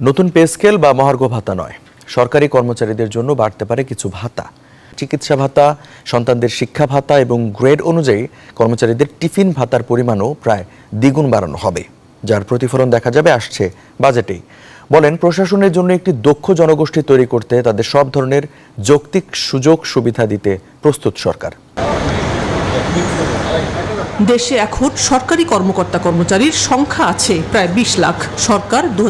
নতুন pay scale বা মহার্ঘ ভাতা নয়। সরকারি কর্মচারীদের জন্য বাড়তে পারে কিছু ভাতা। চিকিৎসা ভাতা, সন্তানদের শিক্ষা ভাতা এবং গ্রেড অনুযায়ী কর্মচারীদের টিফিন ভাতার পরিমাণও প্রায় দ্বিগুণ বাড়ানো হবে, যার প্রতিফলন দেখা যাবে আসছে বাজেটেই। বলেন, প্রশাসনের জন্য একটি দক্ষ জনগোষ্ঠী তৈরি করতে তাদের সব ধরনের যৌক্তিক সুযোগ সুবিধা দিতে প্রস্তুত সরকার। দেশে এখন সরকারি কর্মকর্তা কর্মচারীর সংখ্যা আছে প্রায় বিশ লাখ। সরকার দু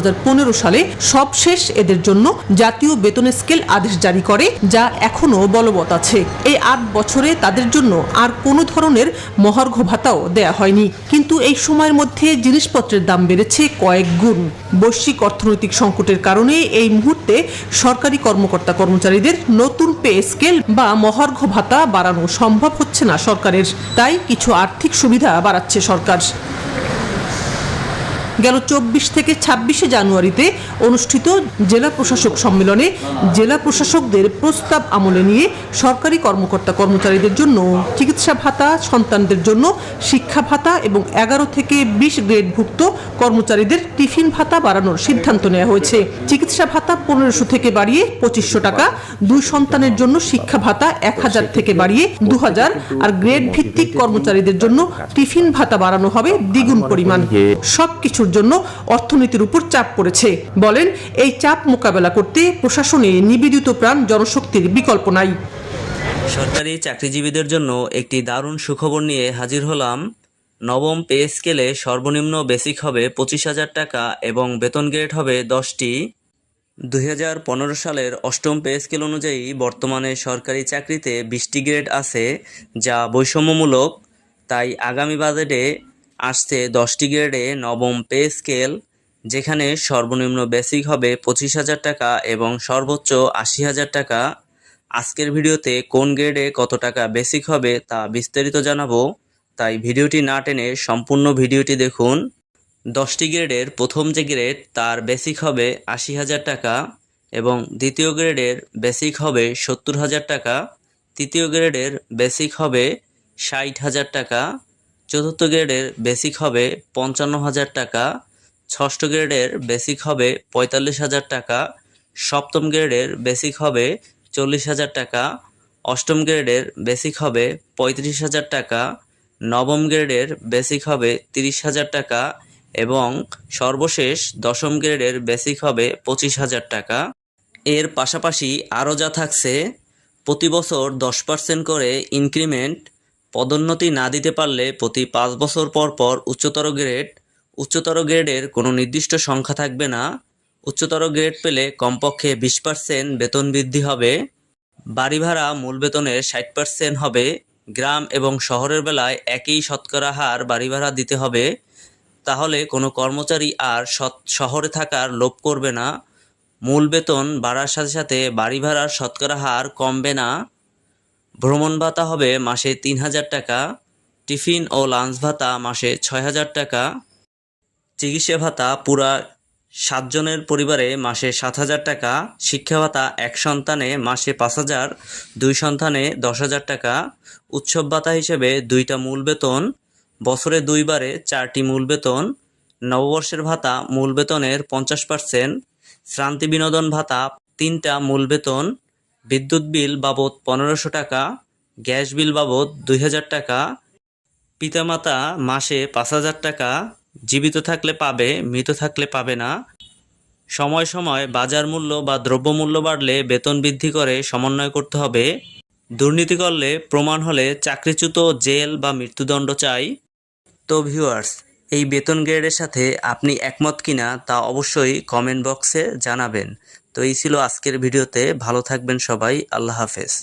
সালে সবশেষ এদের জন্য জাতীয় বেতন স্কেল আদেশ জারি করে, যা এখনও বলবৎ আছে। এই আট বছরে তাদের জন্য আর কোনো ধরনের মহার্ঘ ভাতাও দেয়া হয়নি। কিন্তু এই সময়ের মধ্যে জিনিসপত্রের দাম বেড়েছে কয়েক গুণ। বৈশ্বিক অর্থনৈতিক সংকটের কারণে এই মুহূর্তে সরকারি কর্মকর্তা কর্মচারীদের নতুন পে স্কেল বা মহার্ঘ ভাতা বাড়ানো সম্ভব হচ্ছে না সরকারের। তাই কিছু আর্থিক সুবিধা বাড়াচ্ছে সরকার। গেল চব্বিশ থেকে ছাব্বিশে জানুয়ারিতে অনুষ্ঠিত জেলা প্রশাসক সম্মেলনে জেলা প্রশাসকদের প্রস্তাব আমলে নিয়ে সরকারি কর্মকর্তা কর্মচারীদের জন্য চিকিৎসা ভাতা, সন্তানদের জন্য শিক্ষা ভাতা এবং এগারো থেকে বিশ গ্রেডভুক্ত কর্মচারীদের টিফিন ভাতা বাড়ানোর সিদ্ধান্ত নেওয়া হয়েছে। চিকিৎসা ভাতা পনেরোশো থেকে বাড়িয়ে পঁচিশশো টাকা, দুই সন্তানের জন্য শিক্ষা ভাতা এক হাজার থেকে বাড়িয়ে দু হাজার, আর গ্রেড ভিত্তিক কর্মচারীদের জন্য টিফিন ভাতা বাড়ানো হবে দ্বিগুণ পরিমাণ। সবকিছুর জন্য অর্থনীতির উপর চাপ পড়েছে। বলেন, এই চাপ মোকাবেলা করতে প্রশাসনে নিবেদিত প্রাণ জনশক্তির বিকল্প নাই। সরকারি চাকরিজীবীদের জন্য একটি দারুণ সুখবর নিয়ে হাজির হলাম। নবম পে স্কেলে সর্বনিম্ন বেসিক হবে পঁচিশ হাজার টাকা এবং বেতন গ্রেড হবে দশটি। দুই হাজার পনেরো সালের অষ্টম পে স্কেল অনুযায়ী বর্তমানে সরকারি চাকরিতে বিশটি গ্রেড আছে, যা বৈষম্যমূলক। তাই আগামী বাজেটে আসছে দশটি গ্রেডে নবম পে স্কেল, যেখানে সর্বনিম্ন বেসিক হবে পঁচিশ হাজার টাকা এবং সর্বোচ্চ আশি হাজার টাকা। আজকের ভিডিওতে কোন গ্রেডে কত টাকা বেসিক হবে তা বিস্তারিত জানাব, তাই ভিডিওটি না টেনে সম্পূর্ণ ভিডিওটি দেখুন। দশটি গ্রেডের প্রথম যে গ্রেড, তার বেসিক হবে আশি হাজার টাকা এবং দ্বিতীয় গ্রেডের বেসিক হবে সত্তর হাজার টাকা। তৃতীয় গ্রেডের বেসিক হবে ষাট হাজার টাকা। চতুর্থ গ্রেডের বেসিক হবে পঞ্চান্ন হাজার টাকা, ষষ্ঠ গ্রেডের বেসিক হবে পঁয়তাল্লিশ হাজার টাকা, সপ্তম গ্রেডের বেসিক হবে চল্লিশ হাজার টাকা, অষ্টম গ্রেডের বেসিক হবে পঁয়ত্রিশ হাজার টাকা, নবম গ্রেডের বেসিক হবে তিরিশ হাজার টাকা এবং সর্বশেষ দশম গ্রেডের বেসিক হবে পঁচিশ হাজার টাকা। এর পাশাপাশি আরও যা থাকছে, প্রতি বছর দশ পার্সেন্ট করে ইনক্রিমেন্ট পদোন্নতি না দিতে পারলে প্রতি পাঁচ বছর পর পর উচ্চতর গ্রেড, উচ্চতর গ্রেডের কোনো নির্দিষ্ট সংখ্যা থাকবে না। উচ্চতর গ্রেড পেলে কমপক্ষে বিশ পার্সেন্ট বেতন বৃদ্ধি হবে। বাড়ি ভাড়া মূল বেতনের ষাট পার্সেন্ট হবে। গ্রাম এবং শহরের বেলায় একই শতকরা হার বাড়ি ভাড়া দিতে হবে। তাহলে কোনো কর্মচারী আর শহরে থাকার লোভ করবে না। মূল বেতন বাড়ার সাথে সাথে বাড়ি ভাড়ার শতকরা হার কমবে না। ভ্রমণ ভাতা হবে মাসে তিন হাজার টাকা, টিফিন ও লাঞ্চ ভাতা মাসে ছয় হাজার টাকা, চিকিৎসা ভাতা পুরা সাতজনের পরিবারে মাসে সাত হাজার টাকা, শিক্ষা ভাতা এক সন্তানে মাসে পাঁচ হাজার, দুই সন্তানে দশ হাজার টাকা, উৎসব ভাতা হিসেবে দুইটা মূল বেতন, বছরে দুইবারে চারটি মূল বেতন, নববর্ষের ভাতা মূল বেতনের পঞ্চাশ পার্সেন্ট, শ্রান্তি বিনোদন ভাতা তিনটা মূল বেতন বিদ্যুৎ বিল বাবদ পনেরোশো টাকা, গ্যাস বিল বাবদ দুই হাজার টাকা, পিতামাতা মাসে পাঁচ হাজার টাকা, জীবিত থাকলে পাবে, মৃত থাকলে পাবে না। সময় সময় বাজার মূল্য বা দ্রব্যমূল্য বাড়লে বেতন বৃদ্ধি করে সমন্বয় করতে হবে। দুর্নীতি করলে প্রমাণ হলে চাকরিচ্যুত, জেল বা মৃত্যুদণ্ড চাই। তো ভিউয়ার্স, এই বেতন গ্রেডের সাথে আপনি একমত কিনা তা অবশ্যই কমেন্ট বক্সে জানাবেন। তো এই ছিল আজকের ভিডিওতে। ভালো থাকবেন সবাই। আল্লাহ হাফেজ।